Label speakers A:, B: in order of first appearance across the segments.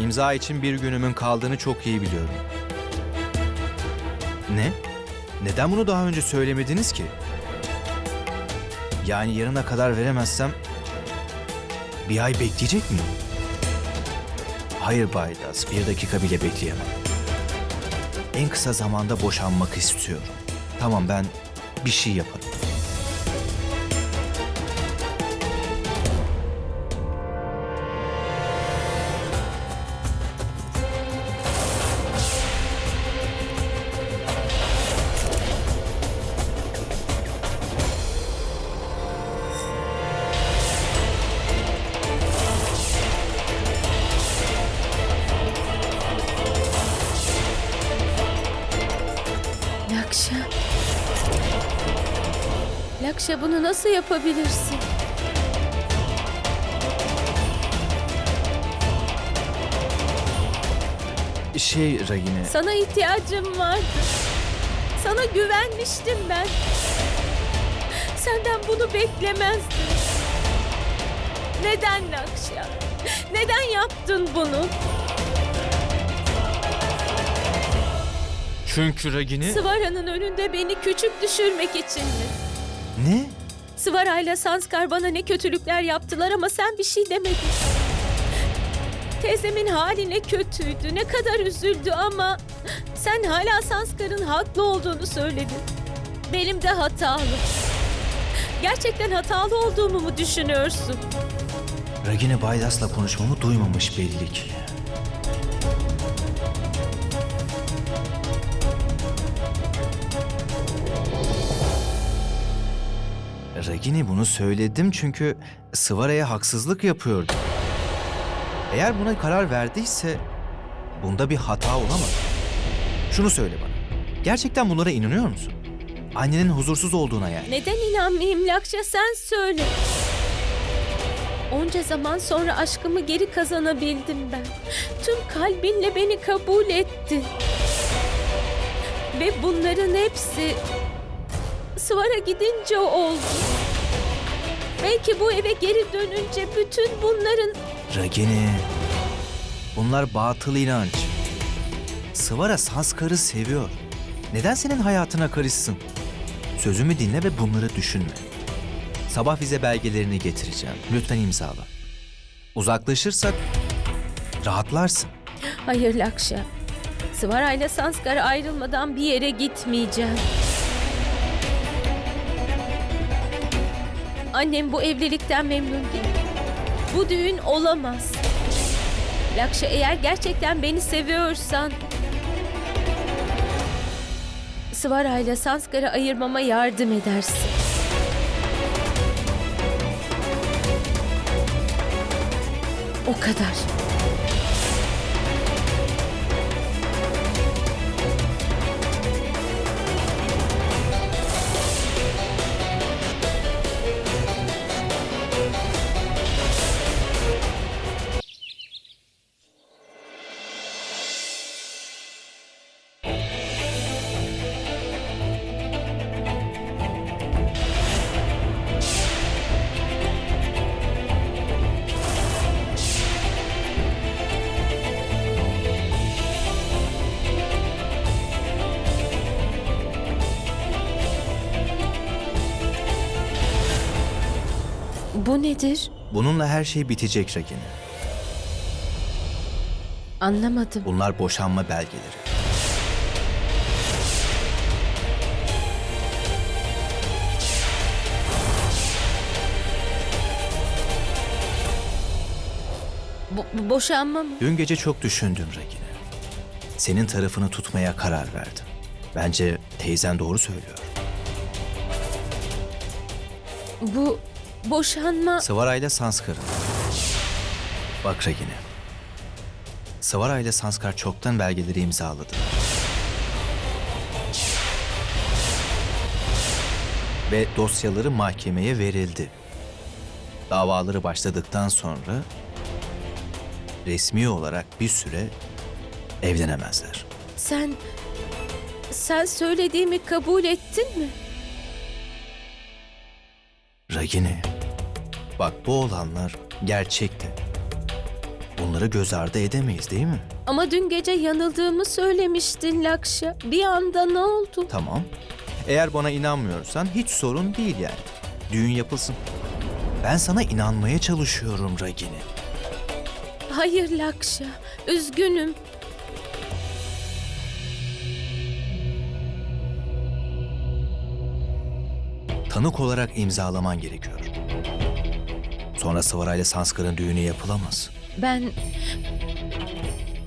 A: İmza için bir günümün kaldığını çok iyi biliyorum. Ne? Neden bunu daha önce söylemediniz ki? Yani yarına kadar veremezsem bir ay bekleyecek miyim? Hayır Baydas, bir dakika bile bekleyemem. En kısa zamanda boşanmak istiyorum. Tamam ben bir şey yaparım.
B: Lakşa. Lakşa bunu nasıl yapabilirsin?
A: Şey Ragine,
B: Sana ihtiyacım vardı. Sana güvenmiştim ben. Senden bunu beklemezdim. Neden Lakşa? Neden yaptın bunu?
A: Çünkü Ragine...
B: Sıvara'nın önünde beni küçük düşürmek için mi?
A: Ne?
B: Sıvara ile Sanskar bana ne kötülükler yaptılar ama sen bir şey demedin. Teyzemin hali ne kötüydü, ne kadar üzüldü ama sen hala Sanskar'ın haklı olduğunu söyledin. Benim de hatalı. Gerçekten hatalı olduğumu mu düşünüyorsun?
A: Ragine Baydas'la konuşmamı duymamış belli ki. Ragini bunu söyledim çünkü Sıvara'ya haksızlık yapıyordu. Eğer buna karar verdiyse bunda bir hata olamaz. Şunu söyle bana. Gerçekten bunlara inanıyor musun? Annenin huzursuz olduğuna yani.
B: Neden inanmayayım Lakşa sen söyle. Onca zaman sonra aşkımı geri kazanabildim ben. Tüm kalbinle beni kabul ettin. Ve bunların hepsi Sıvara gidince oldu. Belki bu eve geri dönünce bütün bunların
A: Ragini. Bunlar batıl inanç. Sıvara Sanskar'ı seviyor. Neden senin hayatına karışsın? Sözümü dinle ve bunları düşünme. Sabah vize belgelerini getireceğim. Lütfen imzala. Uzaklaşırsak rahatlarsın.
B: Hayır Lakşa. Sıvara ile Sanskar ayrılmadan bir yere gitmeyeceğim. Annem bu evlilikten memnun değil. Bu düğün olamaz. Lakşa eğer gerçekten beni seviyorsan... Sıvara ile Sanskar'ı ayırmama yardım edersin. O kadar. Nedir?
A: Bununla her şey bitecek Ragini.
B: Anlamadım.
A: Bunlar boşanma belgeleri.
B: Bu boşanma mı?
A: Dün gece çok düşündüm Ragine. Senin tarafını tutmaya karar verdim. Bence teyzen doğru söylüyor.
B: Bu boşanma...
A: Sıvara ile Sanskar'ın. Bak Ragine. Sıvara ile Sanskar çoktan belgeleri imzaladı. Ve dosyaları mahkemeye verildi. Davaları başladıktan sonra resmi olarak bir süre evlenemezler.
B: Sen... Sen söylediğimi kabul ettin mi?
A: Ragini, bak bu olanlar gerçekti. bunları göz ardı edemeyiz değil mi?
B: Ama dün gece yanıldığımı söylemiştin Lakşa. Bir anda ne oldu?
A: Tamam. Eğer bana inanmıyorsan hiç sorun değil yani. Düğün yapılsın. Ben sana inanmaya çalışıyorum Ragini.
B: Hayır Lakşa. Üzgünüm.
A: Tanık olarak imzalaman gerekiyor. Sonra Sıvara ile Sanskar'ın düğünü yapılamaz.
B: Ben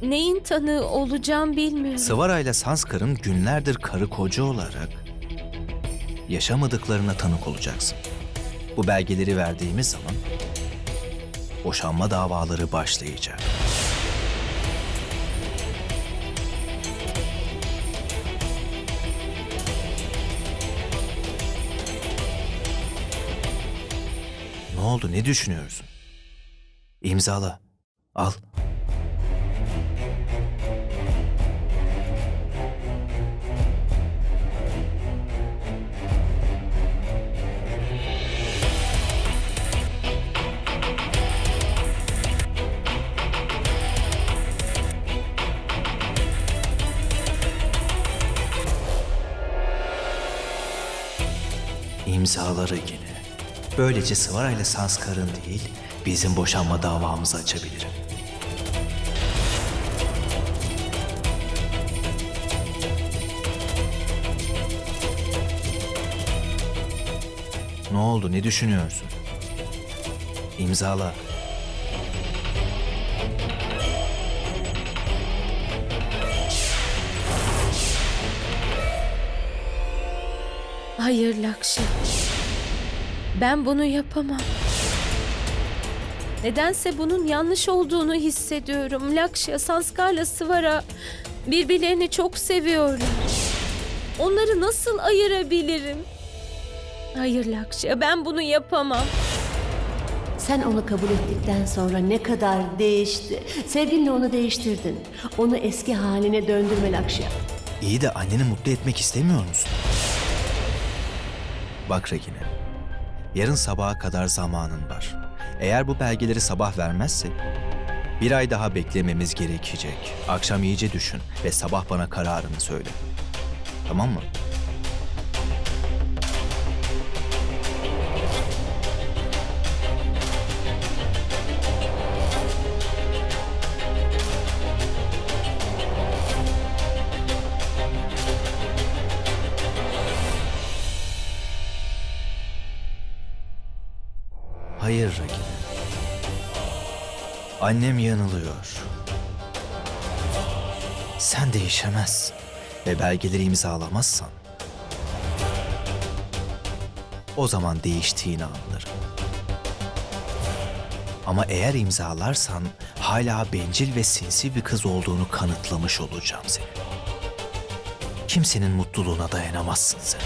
B: neyin tanığı olacağım bilmiyorum.
A: Sıvara ile Sanskar'ın günlerdir karı koca olarak yaşamadıklarına tanık olacaksın. Bu belgeleri verdiğimiz zaman boşanma davaları başlayacak. Ne oldu? Ne düşünüyorsun? İmzala. Al. İmzaları yine. Böylece Sıvara ile Sanskar'ın değil, bizim boşanma davamızı açabilirim. Ne oldu? Ne düşünüyorsun? İmzala.
B: Hayır Lakşa. Ben bunu yapamam. Nedense bunun yanlış olduğunu hissediyorum. Lakşa, Sanskar'la Sıvara birbirlerini çok seviyorlar. Onları nasıl ayırabilirim? Hayır Lakşa, ben bunu yapamam.
C: Sen onu kabul ettikten sonra ne kadar değişti. Sevginle onu değiştirdin. Onu eski haline döndürme Lakşya.
A: İyi de anneni mutlu etmek istemiyor musun? Bak Regine, yarın sabaha kadar zamanın var. Eğer bu belgeleri sabah vermezsek, bir ay daha beklememiz gerekecek. Akşam iyice düşün ve sabah bana kararını söyle. Tamam mı? Hayır Regine. Annem yanılıyor. Sen değişemezsin ve belgeleri imzalamazsan o zaman değiştiğini anlarım. Ama eğer imzalarsan hala bencil ve sinsi bir kız olduğunu kanıtlamış olacağım seni. Kimsenin mutluluğuna dayanamazsın sen.